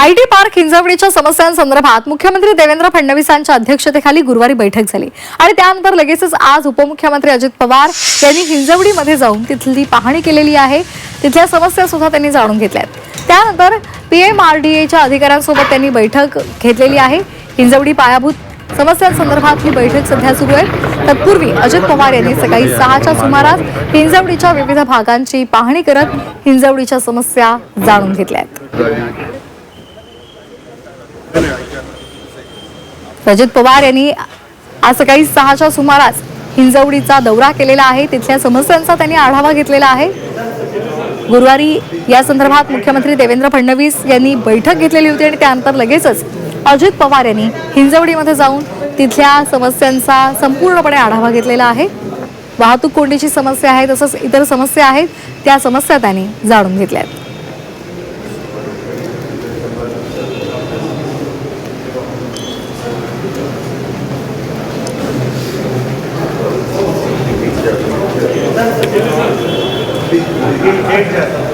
IT park हिंजवडीच्या समस्यांसंदर्भात मुख्यमंत्री देवेंद्र फडणवीसांच्या अध्यक्षतेखाली गुरुवारी बैठक झाली. आणि त्यानंतर लगेचच आज उपमुख्यमंत्री अजित पवार यांनी हिंजवडीमध्ये जाऊन तिथली पाहणी केलेली आहे. तिथल्या समस्या सुद्धा त्यांनी जाणून घेतल्या आहेत. त्यानंतर पीएमआरडीएच्या अधिकाऱ्यांसोबत त्यांनी बैठक घेतलेली आहे. हिंजवडी पायाभूत समस्यांसंदर्भात ही बैठक सध्या सुरू आहे. तत्पूर्वी अजित पवार यांनी सकाळी सहाच्या सुमारास हिंजवडीच्या विविध भागांची पाहणी करत हिंजवडीच्या समस्या जाणून घेतल्या आहेत. अजित पवार यांनी आज सकाळी सहाच्या सुमारास हिंजवडीचा दौरा केलेला आहे. तिथल्या समस्यांचा त्यांनी आढावा घेतलेला आहे. गुरुवारी या संदर्भात मुख्यमंत्री देवेंद्र फडणवीस यांनी बैठक घेतलेली होती आणि त्यानंतर लगेचच अजित पवार यांनी हिंजवडीमध्ये जाऊन तिथल्या समस्यांचा संपूर्णपणे आढावा घेतलेला आहे. वाहतूक कोंडीची समस्या आहे तसंच इतर समस्या आहेत. त्या समस्या त्यांनी जाणून घेतल्या आहेत. Thank you.